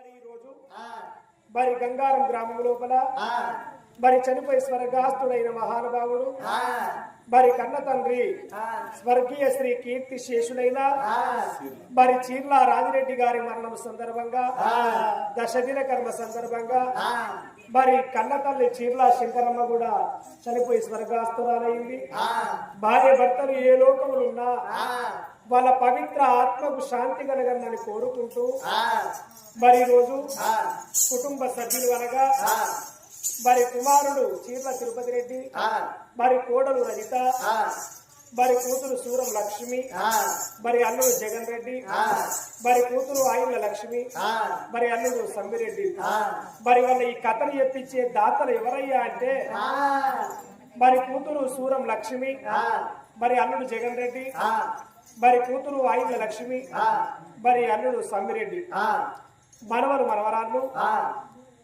మరి ఈ రోజు ఆ, మరి గంగారం గ్రామం లోపల? ఆ, మరి చనిపోయి స్వర్గాస్తుడైన మహానుభావుడు? ఆ, మరి కన్న తండ్రి ఆ, స్వర్గీయ శ్రీ కీర్తి శేషుడైన? ఆ, మరి చీర్ల రాజిరెడ్డి గారి మరణం సందర్భంగా? ఆ. దశదిన కర్మ సందర్భంగా? ఆ, మరి కన్న తల్లి చీర్ల శంకరమ్మ కూడా చనిపోయి స్వర్గాస్తురాలైంది. ఆ, భార్య భర్తలు ఏ లోకములు ఉన్నా ఆ, వాళ్ళ పవిత్ర ఆత్మకు శాంతి కలగనని కోరుకుంటూ ఆ, మరి రోజు ఆ, కుటుంబ సభ్యులు అనగా ఆ, మరి కుమారుడు చీర్ల తిరుపతి రెడ్డి ఆ, మరి కోడలు రజిత ఆ, మరి కూతురు సూరం లక్ష్మి ఆ, మరి అల్లుడు జగన్ రెడ్డి ఆ, మరి కూతురు ఆయుల లక్ష్మి ఆ, మరి అల్లుడు సమ్మిరెడ్డి మరి వాళ్ళ ఈ కథను చెప్పించే దాతలు ఎవరయ్యా అంటే ఆ, మరి కూతురు సూరం లక్ష్మి ఆ, మరి అల్లుడు జగన్ రెడ్డి ఆ, మరి కూతురు ఆయుల లక్ష్మి మరి అల్లుడు సమ్మిరెడ్డి మనవరు మనవరాళ్ళు ఆ,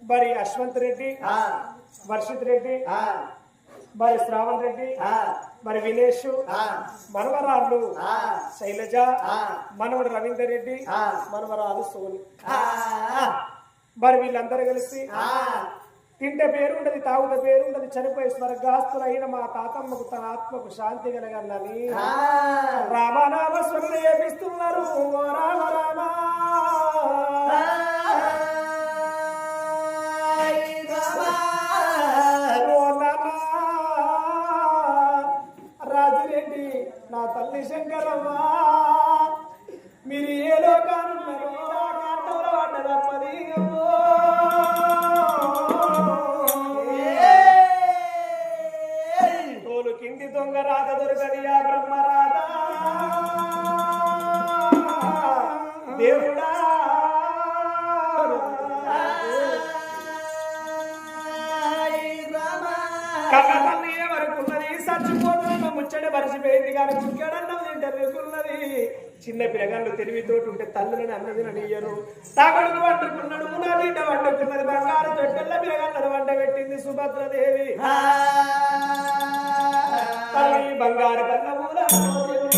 మరి అశ్వంత్ రెడ్డి ఆ, వర్షిత్ రెడ్డి ఆ, మరి శ్రావణ్ రెడ్డి ఆ, మరి వినేష్ ఆ, మనవరాళ్ళు ఆ, శైలజ ఆ, మనవడు రవీందర్ రెడ్డి ఆ. మనవరాలు సోని. మరి వీళ్ళందరూ కలిసి ఆ, తింటే పేరు ఉండదు తాగుతే పేరు ఉండదు చనిపోయి స్వర్గాస్తులైన మా తాతమ్మకు తన ఆత్మకు శాంతి కలగన్నని ఆ, రామనామ స్మరణ చేపిస్తున్నారు ఓ రామ. రాజిరెడ్డి నా తల్లి శంకరమ్మ మరిచిపోయింది కానీ ముక్కడన్నం తింటరుకున్నది చిన్న పిల్లగాళ్ళు తెలివితోటి ఉంటే తల్లులని అన్నది నడియరు నా కొడుకు వండుకున్నాడు బిడ్డ వండుకున్నది బంగారు తొట్టెల్ల పిల్లగాళ్ళను వంట పెట్టింది సుభద్రదేవి బంగారు కన్నమూల తల్లి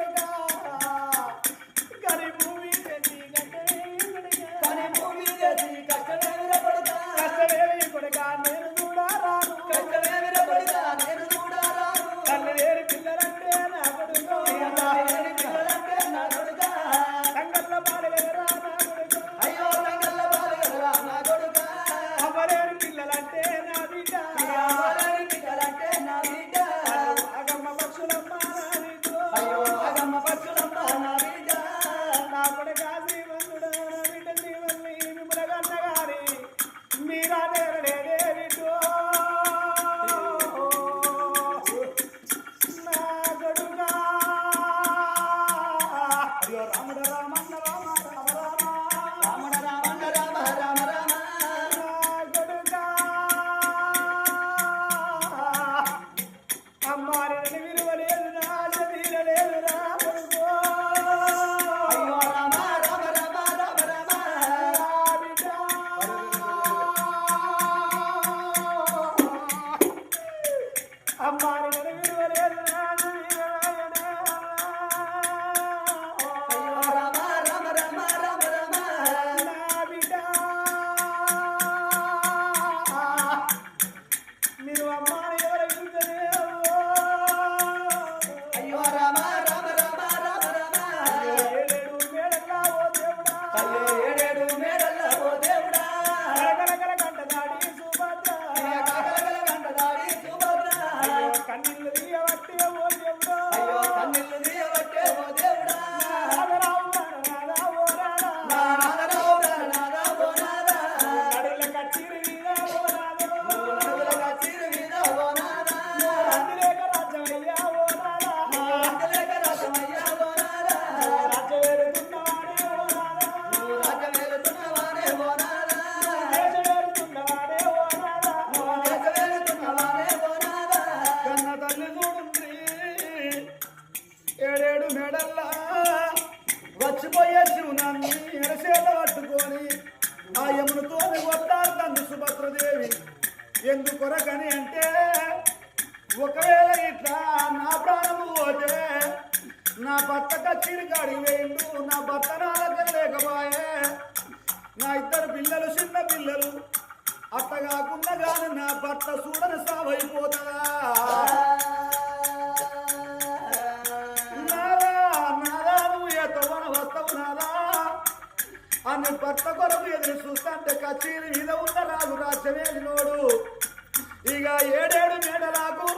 it all. పోయే జీవనాన్ని ఎరసేలా అట్టుకొని ఆ యమునతో వస్తారు తండ్రి సుభద్రదేవి ఎందుకొరకని అంటే ఒకవేళ ఇట్లా నా ప్రాణము పోతే నా భర్త కచ్చిరి కాడికి నా భర్త నా దగ్గర లేకపోయే నా ఇద్దరు పిల్లలు చిన్న పిల్లలు అట్ట కాకుండా కానీ నా భర్త చూడని సావైపోతుందా అని భర్త కొరకు ఎదురు చూస్తాంటే కచేరీ మీద ఉన్న రాజు రాజ్యమే నోడు ఇక ఏడేడు నేడలాకు